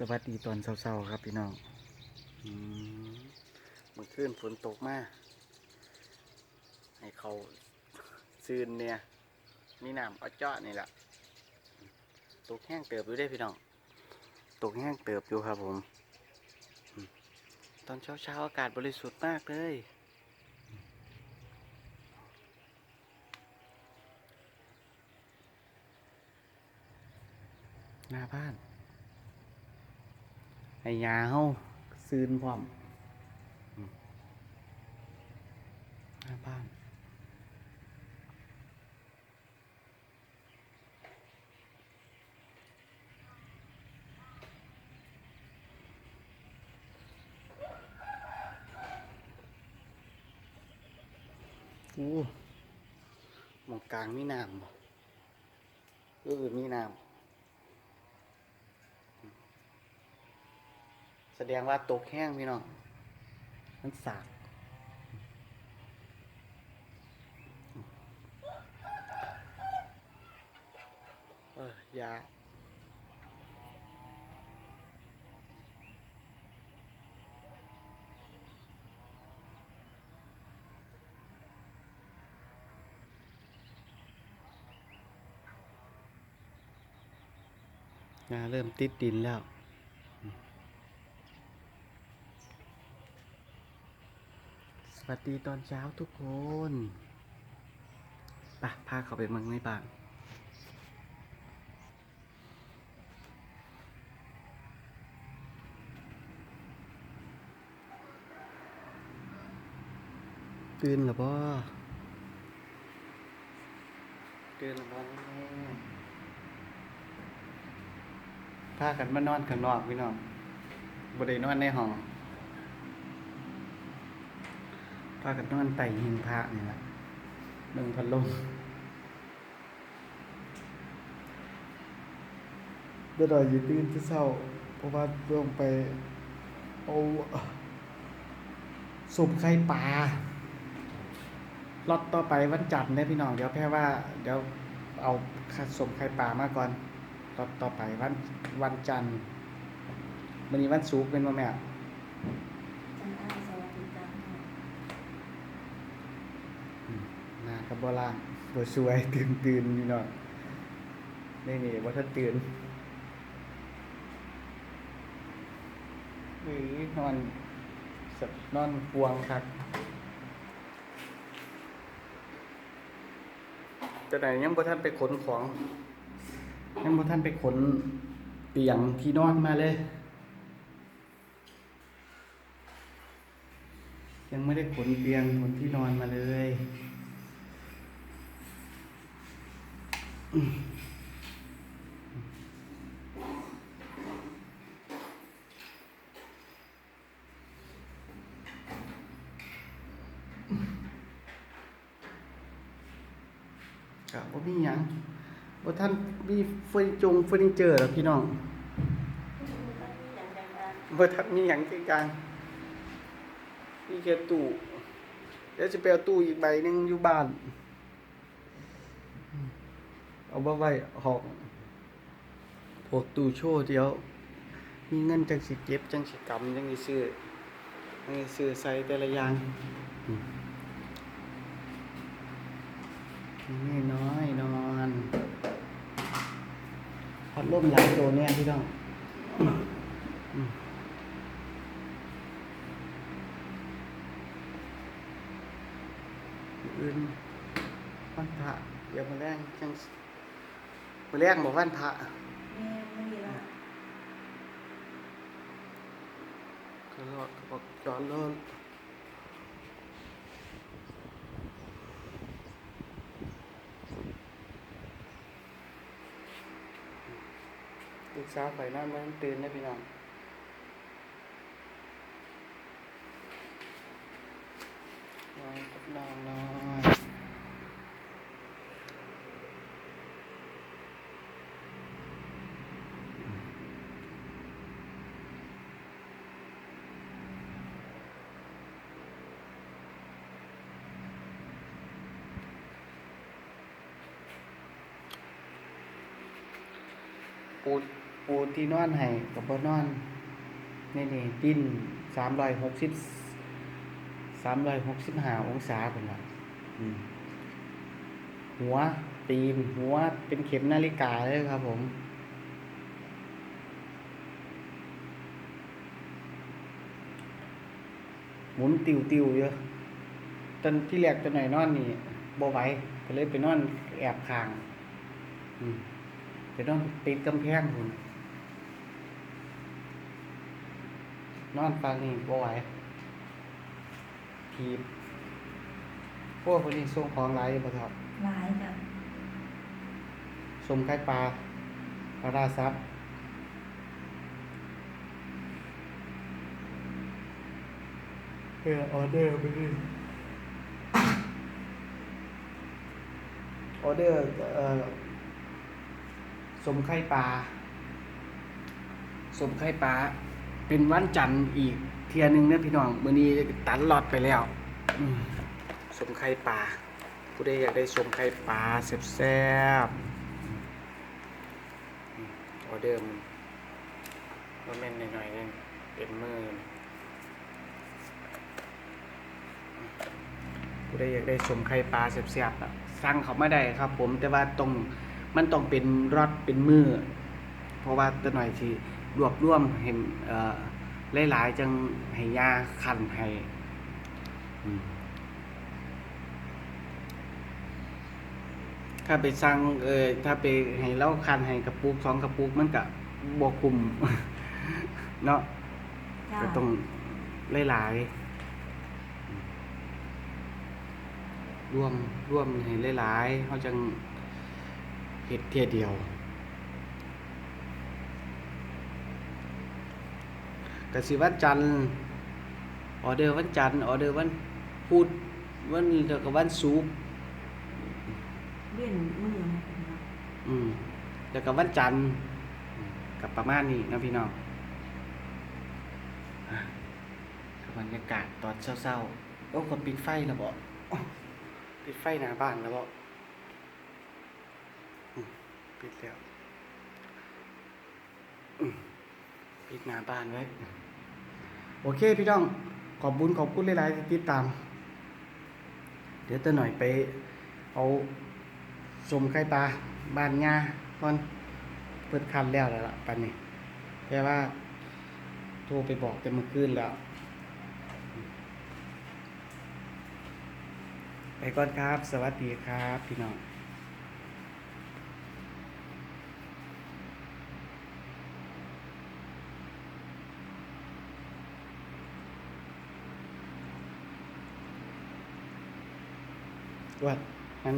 สวัสดีตอนเช้าๆครับพี่น้องอืมเมื่อคืนฝนตกมาก ให้เขาซืนเนี่ย มีน้ำเอาเจาะนี่แหละ ตกแห้งเติบอยู่ได้พี่น้อง ตกแห้งเติบอยู่ครับผมอืมตอนเช้าๆอากาศบริสุทธิ์มากเลยหน้าบ้าน ไอ้ยาเฮาซืนพร้อมอืมหน้าบ้านอู้หมองกลางมีน้ำบ่เออมีน้ำ แสดงว่าตกแห้งพี่น้อง มันสากเออยายาเริ่มติดดินแล้ว ส วัสดีตอนเช้าทุกคนปะพาเขาไปเมืองในบ้านตื่นหรือบ่ตื่นหรือบ่พากันมานอนข้างนอกพี่น้องบ่ได้นอนในห้อง พากันนอนไต่หิงพระนี่แหละหนึ่งพันลมเดี๋ยวเราอยู่ตื่นที่เศร้าเพราะว่าเรื่องไปเอาสุบไข่ปลาล็อตต่อไปวันจันทร์เนี่ยพี่น้อง เดี๋ยวแค่ว่า เดี๋ยวเอาสมไข่ปลามาก่อนล็อตต่อไปวันวันจันทร์วันนี้วันศุกร์เป็นวันแม่ จันทร์อาสวัสดีจ้า หน้า กับบล่างบ่สวยตื่นตื่นนี่เนาะนี่นี่บ่ทันตื่นหรือนอนสับนอนปวงครับจะไหนยังบ่ทันไปขนของยังบ่ทันไปขนเตียงที่นอนมาเลย ยังไม่ได้ขนเตียงขนที่นอนมาเลย อืมครับบ่มีหยังบ่ท่านมีเฟอร์นิจงเฟอร์นิเจอร์แล้วพี่น้องบ่ท่านมีหยังคือกันมีแค่ตู้เดี๋ยวจะไปเอาตู้อีกใบหนึ่งอยู่บ้าน เอามาไว้ห้องพวกตู้โชว์เดียว มีเงินจังสิเก็บจังสิกำจังสิซื้อจังสิซื้อใส่แต่ละอย่างนี่น้อยนอนพัดลมหลายตัวเนี่ยพี่น้องอื่นวันพระเดี๋ยวมาแรงจังสิ มาแรงบอกวันพระแม่ไม่มีละก็รอดบอกจอนรอดลูกสาวไฟนอนมันตื่นนะพี่น้องนอนกับน้อนนอน ปูปูที่นอนให้กับบ่นอนนี่นี่ดิ้นสามร้อยหกสิบสามร้อยหกสิบห้าองศาเป็นละอืมหัวตีนหัวเป็นเข็มนาฬิกาเลยครับผมหมุนติวติวๆเยอะตอนที่แรกตัวหน่อยนอนนี่บ่ไหวก็เลยไปนอนแอบคาง อืม ไปนอนติดกำแพงคุณนอนฟังนี่บ่ไหวทีบพวกคนนี้ส่งของไรบ่ครับหลายจ้ะสมไข่ปลาปลาราซับเออออเดอร์ไปดิออเดอร์เอ่อส มไข่ปลาสมไข่ปลาเป็นวันจันทร์อีก เทียหนึงนะพี่น้องมื้อนี้ตัดหลอดไปแล้วอืมสมไข่ปลาผู้ใดอยากได้สมไข่ปลาแซ่บๆออเดอร์มันว่าแม่นหน่อยๆนึงเป็นมือผู้ใดอยากได้สมไข่ปลาแซ่บๆอะสั่งเขาไมาได้ครับ ผมแต่ว่าตรง มันต้องเป็นรอดเป็นมือ เพราะว่าตัวหน่อยที่รวบรวมเห็นเอ่อหลายๆจังให้ยาคันให้อืมถ้าไปสั่งเออถ้าไปให้เล่าคันให้กระปุกสองกระปุกมันก็บวคุม เนาะจ้าก็ต้องหลายๆร่วมร่วมให้หลายๆเขาจัง เฮ็ดเทียเดียว กสิวันจันทร์ออเดอร์วันจันทร์ออเดอร์วันพุธวันเดียวกับวันศุกร์เลี่ยนมือนะพี่น้องอืมแล้วก็วันจันทร์อืมกับประมาณนี้นะพี่น้องอะกับบรรยากาศตอนเช้าๆโอ้คนปิดไฟแล้วบ่อ้อปิดไฟหน้าบ้านแล้วบ่อืม ปิดแล้วปิดหน้าบ้านไว้ โอเคพี่น้อง ขอบบุญขอบคุณหลายๆที่ติดตาม เดี๋ยวจะหน่อยไป เอาสมไข่ปลาบ้านงาก่อนเปิดคันแล้วแล้วล่ะปันนี้แต่ว่า โทรไปบอกแต่เมื่อคืนแล้ว ไปก่อนครับ สวัสดีครับ พี่น้อง วัดนั้น